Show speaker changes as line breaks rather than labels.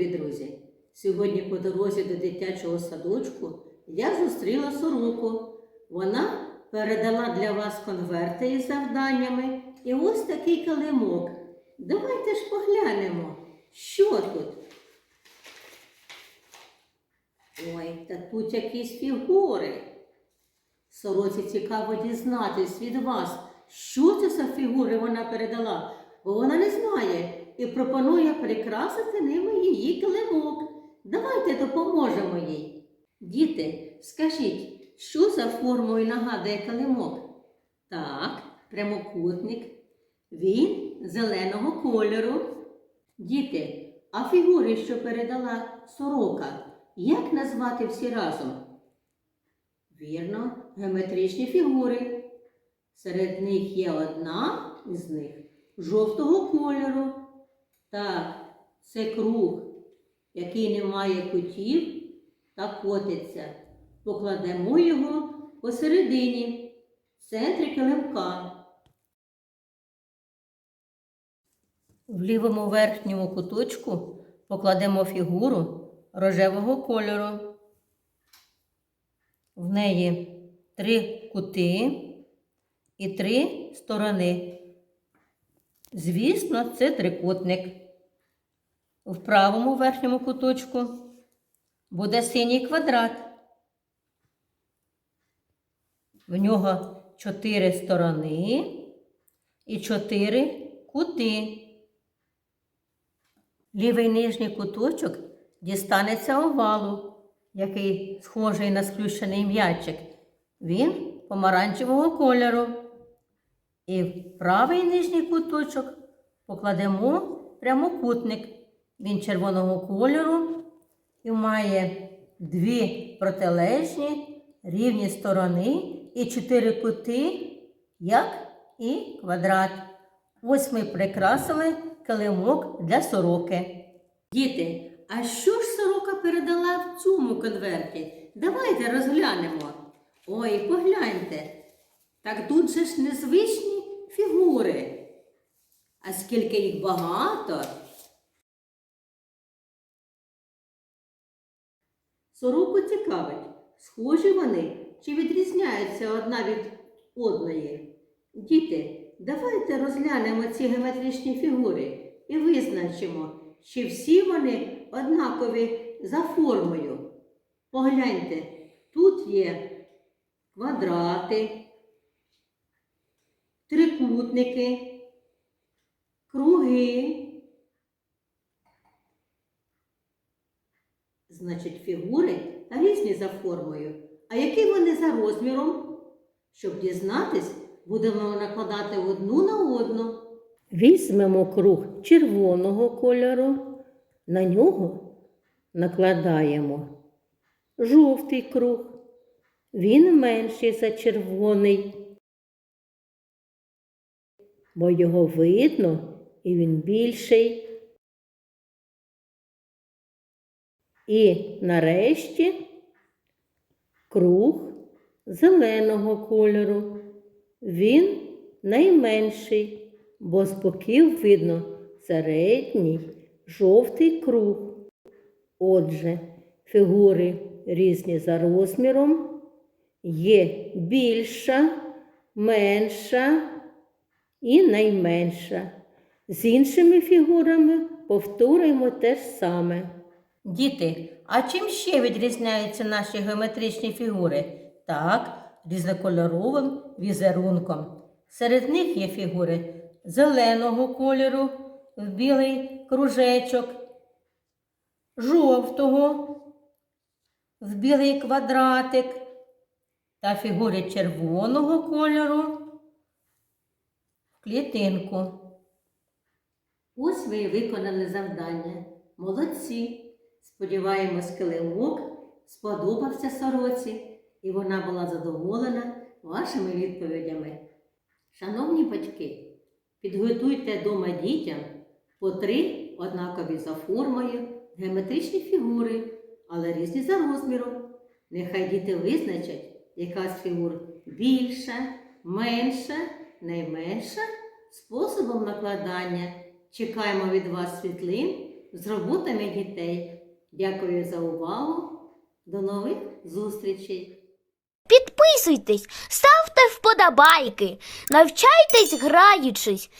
Любі друзі! Сьогодні по дорозі до дитячого садочку я зустріла сороку. Вона передала для вас конверти із завданнями і ось такий килимок. Давайте ж поглянемо, що тут. Ой, та тут якісь фігури. Сороці цікаво дізнатись від вас, що це за фігури вона передала, бо вона не знає і пропонує прикрасити ними її килимок. Давайте допоможемо їй. Діти, скажіть, що за формою нагадує килимок? Так, прямокутник. Він зеленого кольору. Діти, а фігури, що передала сорока, як назвати всі разом? Вірно, геометричні фігури. Серед них є одна із них жовтого кольору. Так, це круг, який не має кутів та котиться. Покладемо його посередині, в центрі килимка. В лівому верхньому куточку покладемо фігуру рожевого кольору. В неї три кути і три сторони. Звісно, це трикутник. В правому верхньому куточку буде синій квадрат. В нього чотири сторони і чотири кути. Лівий нижній куточок дістанеться овалу, який схожий на сплющений м'ячик. Він помаранчевого кольору. І в правий нижній куточок покладемо прямокутник. Він червоного кольору і має дві протилежні рівні сторони і чотири кути, як і квадрат. Ось ми прикрасили килимок для сороки. Діти, а що ж сорока передала в цьому конверті? Давайте розглянемо. Ой, погляньте. Так тут же ж незвичні фігури. А скільки їх багато. Сороку цікавить, схожі вони чи відрізняються одна від одної. Діти, давайте розглянемо ці геометричні фігури і визначимо, чи всі вони однакові за формою. Погляньте, тут є квадрати, трикутники, круги. Значить, фігури різні за формою. А які вони за розміром? Щоб дізнатись, будемо накладати одну на одну. Візьмемо круг червоного кольору, на нього накладаємо жовтий круг. Він менший за червоний, бо його видно і він більший. І нарешті круг зеленого кольору. Він найменший, бо з боків видно середній жовтий круг. Отже, фігури різні за розміром, є більша, менша і найменша. З іншими фігурами повторюємо те ж саме. Діти, а чим ще відрізняються наші геометричні фігури? Так, різнокольоровим візерунком. Серед них є фігури зеленого кольору, в білий кружечок, жовтого, в білий квадратик та фігури червоного кольору в клітинку. Ось ви і виконали завдання. Молодці! Сподіваємось, килимок сподобався сороці, і вона була задоволена вашими відповідями. Шановні батьки, підготуйте вдома дітям по три однакові за формою геометричні фігури, але різні за розміром. Нехай діти визначать, яка з фігур більша, менша, найменша способом накладання. Чекаємо від вас світлин з роботами дітей. Дякую за увагу. До нових зустрічей!
Підписуйтесь, ставте вподобайки, навчайтесь граючись